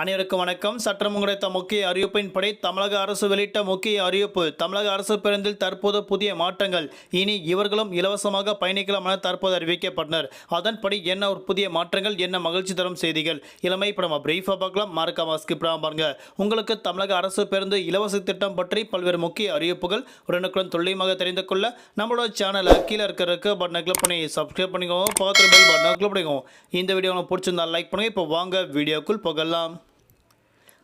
அனைவருக்கும் வணக்கம். சற்றம் கிடைத்த முக்கிய அறிவிப்பின்படி தமிழக அரசு வெளியிட்ட முக்கிய அறிவிப்பு தமிழக அரசு பேருந்தில் தற்போது புதிய மாற்றங்கள். இனி இவர்களும் இலவசமாக பயணிக்கலாம் என தற்போது அறிவிக்கப்பட்டனர். அதன்படி என்ன ஒரு புதிய மாற்றங்கள் என்ன மகிழ்ச்சி தரும் செய்திகள்? இளமை இப்போ நம்ம பிரீஃபாக பார்க்கலாம். மறக்காம ஸ்கிப் பாருங்க. உங்களுக்கு தமிழக அரசு பேருந்து இலவச திட்டம் பற்றி பல்வேறு முக்கிய அறிவிப்புகள் உடனுக்குடன் துல்லியமாக தெரிந்து கொள்ள நம்மளோட சேனலை கீழே இருக்கிறதுக்கு பட்டனை கிளிக் பண்ணி சப்ஸ்கிரைப் பண்ணிக்கோங்க. பக்கத்தில் பெல் பட்டனை கிளிக் பண்ணிக்கோங்க. இந்த வீடியோ உங்களுக்கு பிடிச்சிருந்தா லைக் பண்ணுங்க. இப்போ வாங்க வீடியோக்குள் போகலாம்.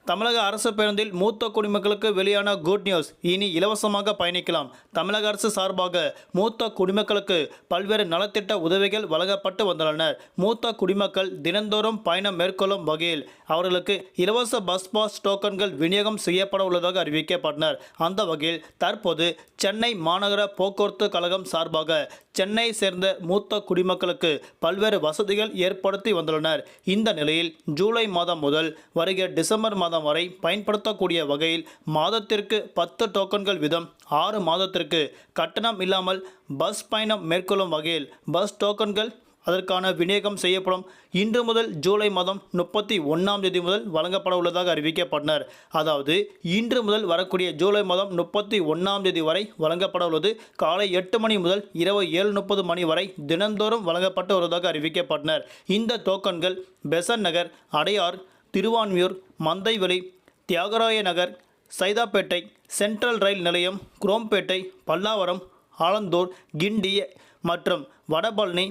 தமிழக அரசு பேருந்தில் மூத்த குடிமக்களுக்கு வெளியான குட் நியூஸ் இனி இலவசமாக பயணிக்கலாம். தமிழக அரசு சார்பாக மூத்த குடிமக்களுக்கு பல்வேறு நலத்திட்ட உதவிகள் வழங்கப்பட்டு வந்துள்ளனர். மூத்த குடிமக்கள் தினந்தோறும் பயணம் மேற்கொள்ளும் வகையில் அவர்களுக்கு இலவச பஸ் பாஸ் டோக்கன்கள் விநியோகம் செய்யப்பட உள்ளதாக அறிவிக்கப்பட்டனர். அந்த வகையில் தற்போது சென்னை மாநகர போக்குவரத்து கழகம் சார்பாக சென்னை சேர்ந்த மூத்த குடிமக்களுக்கு பல்வேறு வசதிகள் ஏற்படுத்தி வந்துள்ளனர். இந்த நிலையில் ஜூலை மாதம் முதல் வருகிற டிசம்பர் மாதம் வரை பயன்படுத்தக்கூடிய வகையில் மாதத்திற்கு பத்து டோக்கன்கள் வீதம் ஆறு மாதத்திற்கு கட்டணம் இல்லாமல் பஸ் பயணம் மேற்கொள்ளும் வகையில் பஸ் டோக்கன்கள் அதற்கான விநியோகம் செய்யப்படும். இன்று முதல் ஜூலை மாதம் முப்பத்தி ஒன்றாம் தேதி முதல் வழங்கப்பட உள்ளதாக அறிவிக்கப்பட்டனர். அதாவது இன்று முதல் வரக்கூடிய ஜூலை மாதம் முப்பத்தி ஒன்றாம் தேதி வரை வழங்கப்பட உள்ளது. காலை எட்டு மணி முதல் இரவு ஏழு முப்பது மணி வரை தினந்தோறும் வழங்கப்பட்டு வருவதாக அறிவிக்கப்பட்டனர். இந்த டோக்கன்கள் பெசன் நகர் அடையார் திருவான்மியூர் மந்தைவெளி தியாகராய நகர் சைதாப்பேட்டை சென்ட்ரல் ரயில் நிலையம் குரோம்பேட்டை பல்லாவரம் ஆலந்தூர் கிண்டி மற்றும் வடபழனி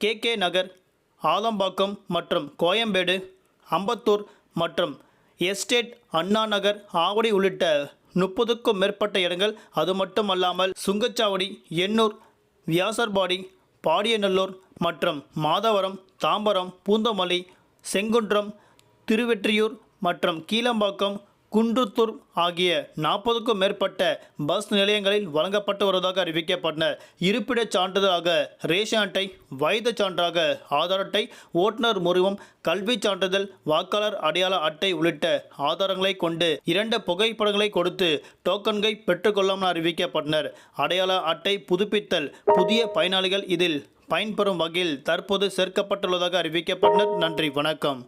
கே கே நகர் ஆலம்பாக்கம் மற்றும் கோயம்பேடு அம்பத்தூர் மற்றும் எஸ்டேட் அண்ணா நகர் ஆவடி உள்ளிட்ட முப்பதுக்கும் மேற்பட்ட இடங்கள். அது மட்டுமல்லாமல் சுங்கச்சாவடி எண்ணூர் வியாசர்பாடி பாடியநல்லூர் மற்றும் மாதவரம் தாம்பரம் பூந்தமல்லி செங்குன்றம் திருவெற்றியூர் மற்றும் கீழம்பாக்கம் குன்றுத்தூர் ஆகிய நாற்பதுக்கும் மேற்பட்ட பஸ் நிலையங்களில் வழங்கப்பட்டு வருவதாக அறிவிக்கப்பட்டனர் இருப்பிடச் சான்றிதழாக ரேஷன் அட்டை வயது சான்றாக ஆதார் அட்டை ஓட்டுநர் முறிவும் கல்விச் சான்றிதழ் வாக்காளர் அடையாள அட்டை உள்ளிட்ட ஆதாரங்களை கொண்டு இரண்டு புகைப்படங்களை கொடுத்து டோக்கன்கை பெற்றுக்கொள்ளாமல் அறிவிக்கப்பட்டனர். அடையாள அட்டை புதுப்பித்தல் புதிய பயனாளிகள் இதில் பயன்பெறும் வகையில் தற்போது சேர்க்கப்பட்டுள்ளதாக அறிவிக்கப்பட்டனர். நன்றி வணக்கம்.